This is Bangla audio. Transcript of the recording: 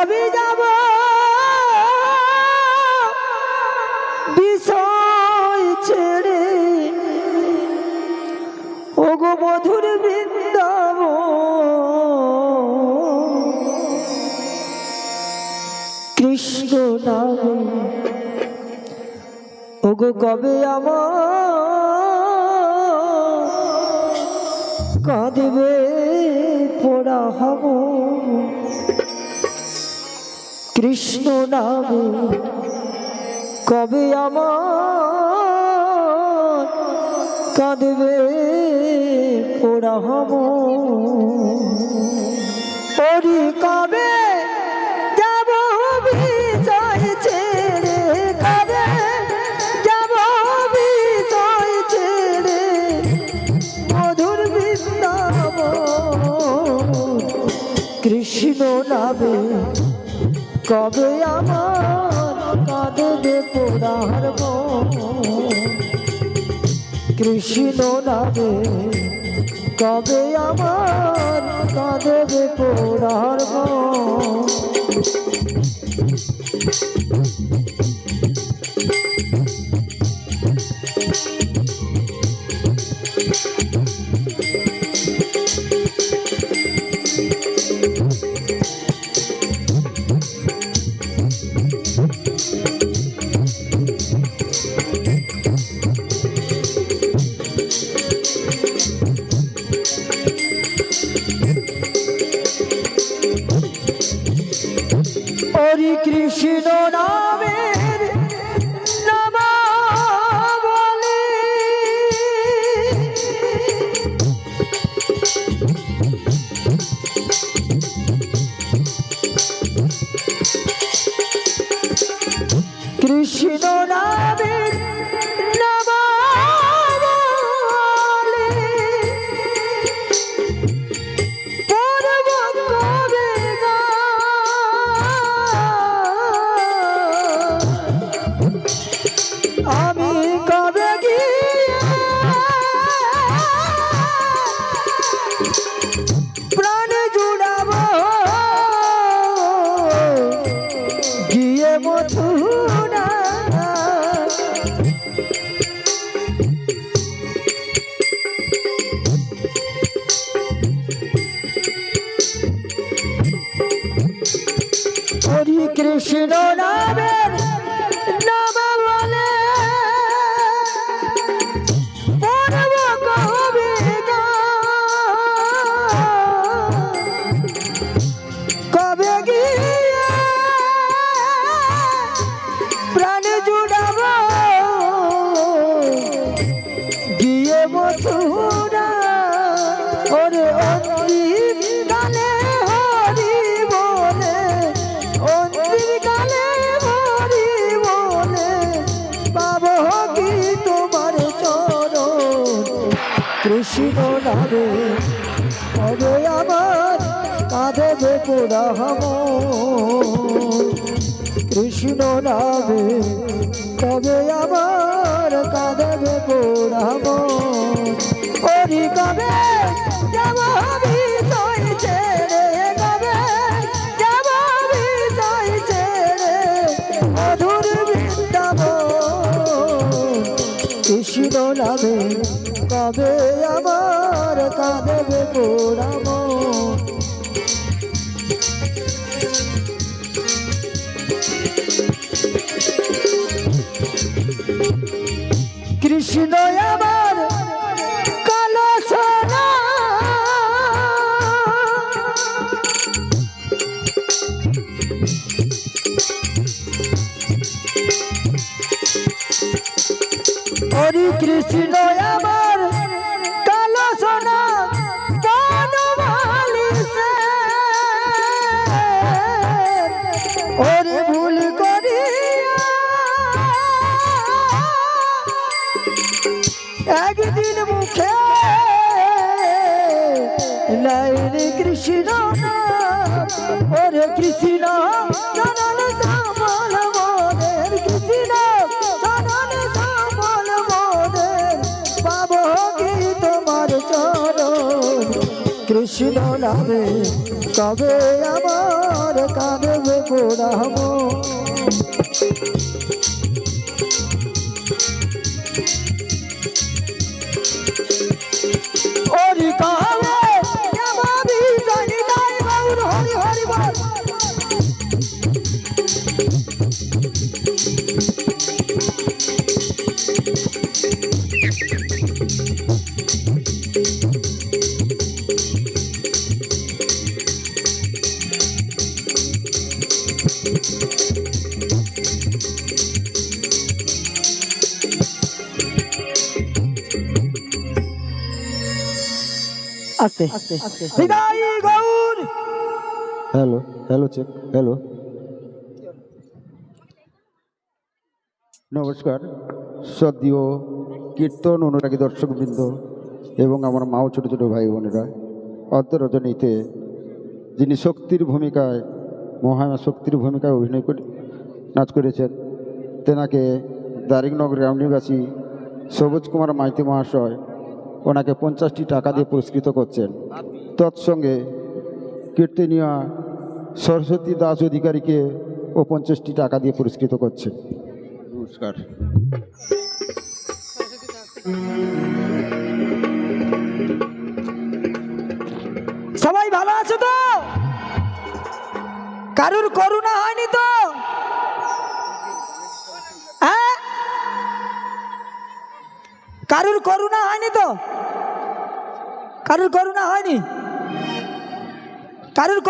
কবে যাব? বিষয় ছেড়ে। ওগো মধুর বৃন্দাব কৃষ্ণ নামে। ওগো কবে আমার কাঁদবে পোড়া হব। কৃষ্ণ নামে। কবে আমার কাঁদবে পোড়া হব ওরি কবে যাব বিষয় কবে কৃষ্ণ নামে কবে আমার কাঁদবে পোড়ার কৃষ্ণ নামে কবে আমার কাঁদবে পোড়ার কৃষ্ণ নামের নামের নাম কৃষ্ণ নামে হবে আমার কাঁধে হব কৃষ্ণ নামে তবে আমার কাঁধে হব ওরি কবে যাব বিষয় ছেড়ে কবে যাব কৃষ্ণ নামে কবে আমার কাঁদবে পোড়াম কৃষ্ণ আমার কালো সোনা। হরি কৃষ্ণ আমার একদিন মুখে লাইনে কৃষ্ণ নাম। ওরে কৃষ্ণ কৃষ্ণ তোমার কৃষ্ণ নামে কবে আমার কাঁদবে পোড়াম আস্তে বিদায় Gour. Hello hello check hello. নমস্কার সদ্যীয় কীর্তন অনুরাগী দর্শকবৃন্দ এবং আমার মাও ছোটো ছোটো ভাই বোনেরা অন্তরজনীতে যিনি শক্তির ভূমিকায়, মহামা শক্তির ভূমিকায় অভিনয় করে, নাচ করেছেন, তেনাকে দারিকনগর গ্রামনিবাসী সবুজ কুমার মাইতি মহাশয় ওনাকে পঞ্চাশটি টাকা দিয়ে পুরস্কৃত করছেন। তৎসঙ্গে কীর্তনীয় সরস্বতী দাস অধিকারীকে ও পঞ্চাশটি টাকা দিয়ে পুরস্কৃত করছে। নমস্কার। সবাই ভালো আছো তো? কারুর করুণা হয়নি তো? হ্যাঁ? কারুর করুণা হয়নি তো? কারুর করুণা হয়নি? কারুর করুণা